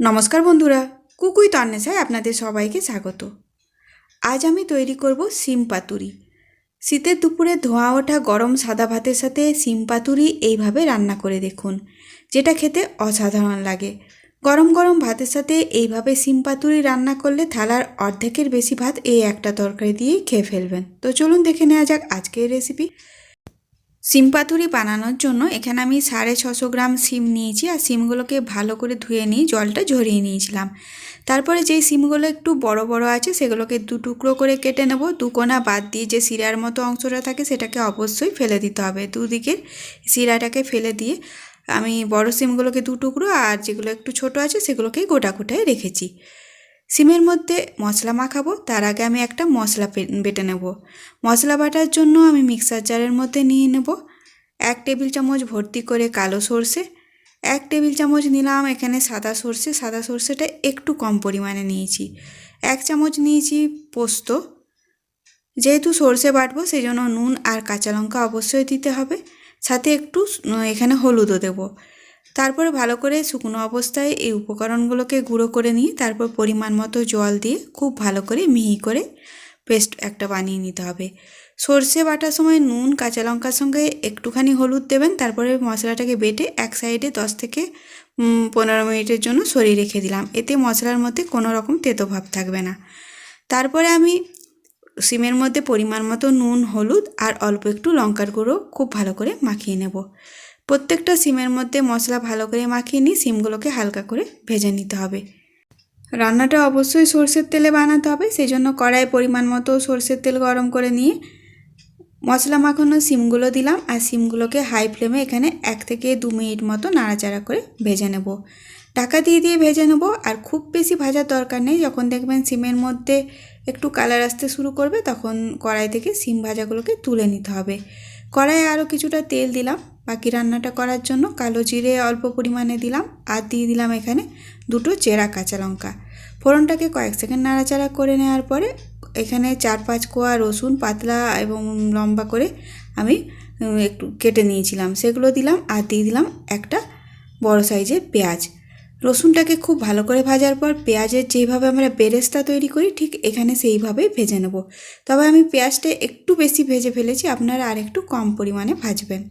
নমস্কার বন্ধুরা, কুকুই তন্নেশায় আপনাদের সবাইকে স্বাগত। আজ আমি তৈরি করব সিম পাতুরি। শীতের দুপুরে ধোঁয়া ওঠা গরম সাদা ভাতের সাথে সিম পাতুরি এইভাবে রান্না করে দেখুন, যেটা খেতে অসাধারণ লাগে। গরম গরম ভাতের সাথে এইভাবে সিম পাতুরি রান্না করলে থালার অর্ধেকের বেশি ভাত এই একটা তরকারি দিয়েই খেয়ে ফেলবেন। তো চলুন দেখে নেওয়া যাক আজকের রেসিপি সিম পাতুরি বানানোর জন্য এখানে আমি সাড়ে ছশো গ্রাম সিম নিয়েছি আর সিমগুলোকে ভালো করে ধুয়ে নিয়ে জলটা ঝরিয়ে নিয়েছিলাম। তারপরে যেই সিমগুলো একটু বড় বড় আছে সেগুলোকে দু টুকরো করে কেটে নেব। দুকোনা বাদ দিয়ে যে শিরার মতো অংশটা থাকে সেটাকে অবশ্যই ফেলে দিতে হবে। দুদিকের শিরাটাকে ফেলে দিয়ে আমি বড় সিমগুলোকে দু টুকরো আর যেগুলো একটু ছোট আছে সেগুলোকে গোটা গোটায় রেখেছি। সিমের মধ্যে মশলা মাখাবো, তার আগে আমি একটা মশলা বেটে নেব। মশলা বাটার জন্য আমি মিক্সার জারের মধ্যে নিয়ে নেব। এক টেবিল চামচ ভর্তি করে কালো সর্ষে, এক টেবিল চামচ নিলাম এখানে সাদা সর্ষে। সাদা সর্ষেটা একটু কম পরিমাণে নিয়েছি। এক চামচ নিয়েছি পোস্ত। যেহেতু সর্ষে বাটবো সেই জন্য নুন আর কাঁচা লঙ্কা অবশ্যই দিতে হবে। সাথে একটু, এখানে হলুদও দেবো। তারপরে ভালো করে শুকনো অবস্থায় এই উপকরণগুলোকে গুঁড়ো করে নিয়ে তারপর পরিমাণ মতো জল দিয়ে খুব ভালো করে মিহি করে পেস্ট একটা বানিয়ে নিতে হবে। সর্ষে বাটার সময় নুন, কাঁচা লঙ্কার সঙ্গে একটুখানি হলুদ দেবেন, তারপরে মশলাটাকে বেটে এক সাইডে দশ থেকে পনেরো মিনিটের জন্য সরিয়ে রেখে দিলাম। এতে মশলার মধ্যে কোনো রকম তেতো ভাব থাকবে না। তারপরে আমি সিমের মধ্যে পরিমাণ মতো নুন, হলুদ আর অল্প একটু লঙ্কার গুঁড়ো খুব ভালো করে মাখিয়ে নেব। প্রত্যেকটা সিমের মধ্যে মশলা ভালো করে মাখিয়ে নিয়ে সিমগুলোকে হালকা করে ভেজে নিতে হবে। রান্নাটা অবশ্যই সর্ষের তেলে বানাতে হবে সেই জন্য কড়াই পরিমাণ মতো সর্ষের তেল গরম করে নিয়ে মশলা মাখানো সিমগুলো দিলাম আর সিমগুলোকে হাই ফ্লেমে এখানে এক থেকে দু মিনিট মতো নাড়াচাড়া করে ভেজে নেব। ঢাকা দিয়ে দিয়ে ভেজে নেব আর খুব বেশি ভাজার দরকার নেই, যখন দেখবেন সিমের মধ্যে একটু কালার আসতে শুরু করবে তখন কড়াই থেকে সিম ভাজাগুলোকে তুলে নিতে হবে। কড়াইয়ে আরও কিছুটা তেল দিলাম। বাকি রান্নাটা করার জন্য কালো জিরে অল্প পরিমাণে দিলাম আর দিয়ে দিলাম এখানে দুটো চেরা কাঁচা লঙ্কা। ফোড়নটাকে কয়েক সেকেন্ড নাড়াচাড়া করে নেওয়ার পরে এখানে চার পাঁচ কোয়া রসুন পাতলা এবং লম্বা করে আমি একটু কেটে নিয়েছিলাম। সেগুলো দিলাম আর দিয়ে দিলাম একটা বড় সাইজের পেঁয়াজ। রসুনটাকে খুব ভালো করে ভাজার পর পেঁয়াজের যেইভাবে আমরা বেরেস্তা তৈরি করি, ঠিক এখানে সেইভাবেই ভেজে নেব। তবে আমি পেঁয়াজটা একটু বেশি ভেজে ফেলেছি, আপনারা আর একটু কম পরিমাণে ভাজবেন।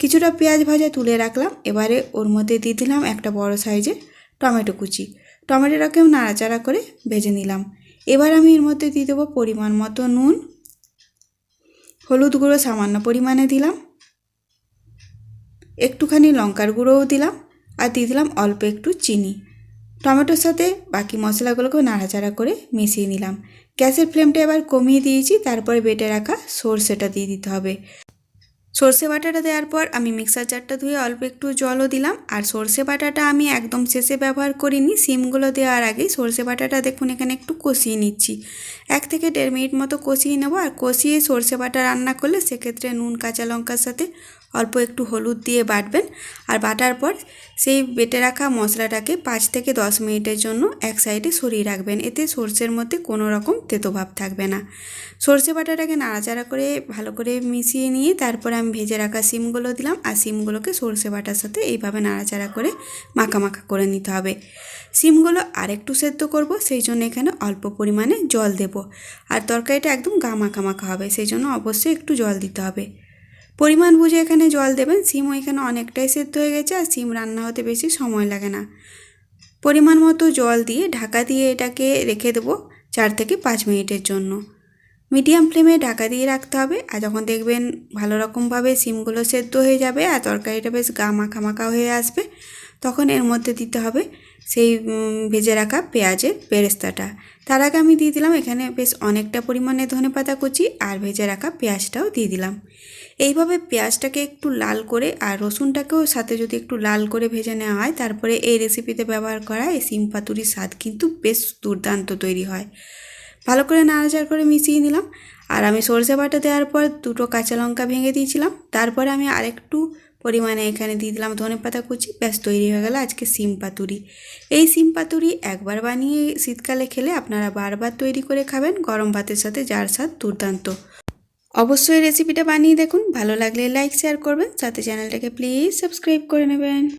কিছুটা পেঁয়াজ ভাজা তুলে রাখলাম, এবারে ওর মধ্যে দিয়ে দিলাম একটা বড় সাইজের টমেটো কুচি। টমেটোটাকেও নাড়াচাড়া করে ভেজে নিলাম। এবার আমি এর মধ্যে দিয়ে দেবো পরিমাণ মতো নুন, হলুদ গুঁড়ো সামান্য পরিমাণে দিলাম, একটুখানি লঙ্কার গুঁড়োও দিলাম। আর দিয়ে দিলাম অল্প একটু চিনি। টমেটোর সাথে বাকি মশলাগুলোকেও নাড়াচাড়া করে মিশিয়ে নিলাম। গ্যাসের ফ্লেমটা এবার কমিয়ে দিয়েছি, তারপরে বেটে রাখা সর্ষেটা দিয়ে দিতে হবে। সর্ষে বাটাটা দেওয়ার পর আমি মিক্সার জারটা ধুয়ে অল্প একটু জলও দিলাম। আর সর্ষে বাটাটা আমি একদম শেষে ব্যবহার করিনি। সিমগুলো দেওয়ার আগেই সর্ষে বাটাটা দেখুন এখানে একটু কষিয়ে নিচ্ছি। এক থেকে দেড় মিনিট মতো কষিয়ে নেব। আর কষিয়ে সর্ষে বাটা রান্না করলে সেক্ষেত্রে নুন, কাঁচা লঙ্কার সাথে অল্প একটু হলুদ দিয়ে বাটবেন। আর বাটার পর সেই বেটে রাখা মশলাটাকে পাঁচ থেকে দশ মিনিটের জন্য এক সাইডে সরিয়ে রাখবেন। এতে সর্ষের মধ্যে কোনো রকম তেতোভাব থাকবে না। সর্ষে বাটাটাকে নাড়াচাড়া করে ভালো করে মিশিয়ে নিয়ে তারপরে আমি ভেজে রাখা সিমগুলো দিলাম আর সিমগুলোকে সর্ষে বাটার সাথে এইভাবে নাড়াচাড়া করে মাখা মাখা করে নিতে হবে। সিমগুলো আরেকটু সেদ্ধ করব, সেই জন্য এখানে অল্প পরিমাণে জল দেব। আর তরকারিটা একদম গা মাখা মাখা হবে, সেই জন্য অবশ্যই একটু জল দিতে হবে। পরিমাণ বুঝে এখানে জল দেবেন, সিমও এখানে অনেকটাই সেদ্ধ হয়ে গেছে আর সিম রান্না হতে বেশি সময় লাগে না। পরিমাণ মতো জল দিয়ে ঢাকা দিয়ে এটাকে রেখে দেবো চার থেকে পাঁচ মিনিটের জন্য। মিডিয়াম ফ্লেমে ঢাকা দিয়ে রাখতে হবে। আর যখন দেখবেন ভালো রকমভাবে সিমগুলো সেদ্ধ হয়ে যাবে আর তরকারিটা বেশ গা মাখা মাখা হয়ে আসবে, তখন এর মধ্যে দিতে হবে সেই ভেজে রাখা পেঁয়াজের বেরেস্তাটা। তার আগে আমি দিয়ে দিলাম এখানে বেশ অনেকটা পরিমাণে ধনে পাতা কুচি আর ভেজে রাখা পেঁয়াজটাও দিয়ে দিলাম। এইভাবে পেঁয়াজটাকে একটু লাল করে আর রসুনটাকেও সাথে যদি একটু লাল করে ভেজে নেওয়া হয়, তারপরে এই রেসিপিতে ব্যবহার করা এই সিম পাতুরির স্বাদ কিন্তু বেশ দুর্দান্ত তৈরি হয়। ভালো করে নাড়াচাড় করে মিশিয়ে নিলাম। আর আমি সরষে বাটা দেওয়ার পর দুটো কাঁচা লঙ্কা ভেঙে দিয়েছিলাম। তারপরে আমি আরেকটু পরিমাণে এখানে দিয়ে দিলাম ধনে পাতা কুচি। ব্যাস, তৈরি হয়ে গেল আজকে সিম পাতুরি। এই সিম পাতুরি একবার বানিয়ে শীতকালে খেলে আপনারা বারবার তৈরি করে খাবেন গরম ভাতের সাথে, যার স্বাদ দুর্দান্ত। অবশ্যই রেসিপিটা বানিয়ে দেখুন। ভালো লাগলে লাইক শেয়ার করবেন। সাথে চ্যানেলটাকে প্লিজ সাবস্ক্রাইব করে নেবেন।